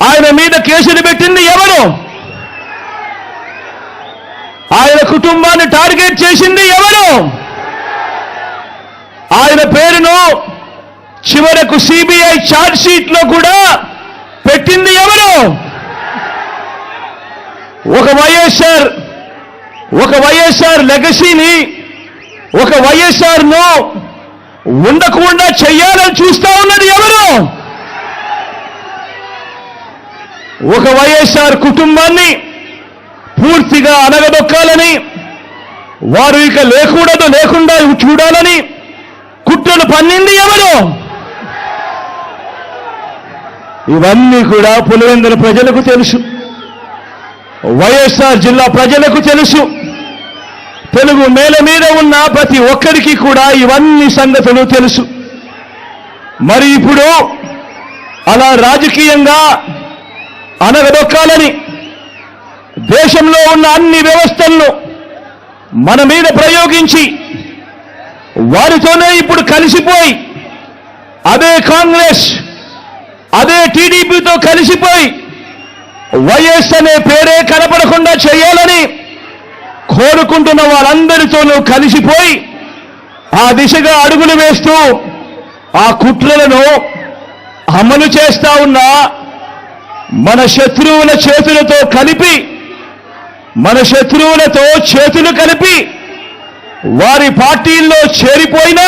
ఆయన మీద కేసులు పెట్టింది ఎవరు? ఆయన కుటుంబాన్ని టార్గెట్ చేసింది ఎవరు? ఆయన పేరును చివరకు సిబిఐ ఛార్జ్ షీట్లో కూడా పెట్టింది ఎవరు? ఒక వైఎస్ఆర్ ఒక వైఎస్ఆర్ లెగసీని ఒక వైఎస్ఆర్ను ఉండకుండా చెయ్యాలని చూస్తా ఉన్నారు ఎవరు ఒక వైఎస్ఆర్ కుటుంబాన్ని పూర్తిగా అనగదొక్కాలని వారు ఇక లేకూడదు లేకుండా చూడాలని కుట్రలు పన్నింది ఎవరు? ఇవన్నీ కూడా పులివెందుల ప్రజలకు తెలుసు. వైఎస్ఆర్ జిల్లా ప్రజలకు తెలుసు. తెలుగు నేల మీద ఉన్న ప్రతి ఒక్కరికి కూడా ఇవన్నీ సంగతులు తెలుసు. మరి ఇప్పుడు అలా రాజకీయంగా అనగదొక్కాలని దేశంలో ఉన్న అన్ని వ్యవస్థలను మన మీద ప్రయోగించి వారితోనే ఇప్పుడు కలిసిపోయి అదే కాంగ్రెస్ అదే టీడీపీతో కలిసిపోయి వైఎస్ అనే పేరే కనపడకుండా చేయాలని కోరుకుంటున్న వాళ్ళందరితోనూ కలిసిపోయి ఆ దిశగా అడుగులు వేస్తూ ఆ కుట్రలను అమలు చేస్తా ఉన్న మన శత్రువుల చేతులతో కలిపి మన శత్రువులతో చేతులు కలిపి వారి పార్టీల్లో చేరిపోయిన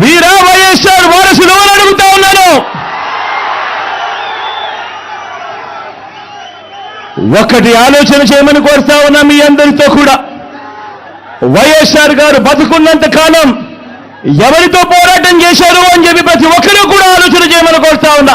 వీరా వైఎస్ఆర్ వారసులు అని అడుగుతా ఉన్నాను ఒకటి ఆలోచన చేయమని కోరుతా ఉన్నా మీ అందరితో కూడా. వైఎస్ఆర్ గారు బతుకున్నంత కాలం ఎవరితో పోరాటం చేశారు అని చెప్పి ప్రతి ఒక్కరూ కూడా ఆలోచన చేయమని కోరుతా ఉన్నా.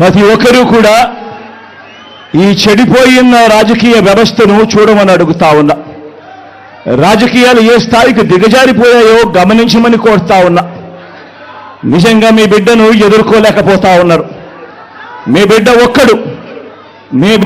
ప్రతి ఒక్కరూ కూడా ఈ చెడిపోయిన రాజకీయ వ్యవస్థను చూడమని అడుగుతా ఉన్నా. రాజకీయాలు ఏ స్థాయికి దిగజారిపోయాయో గమనించమని కోరుతా ఉన్నా. నిజంగా మీ బిడ్డను ఎదుర్కోలేకపోతా ఉన్నారు. మీ బిడ్డ ఒక్కడు మీ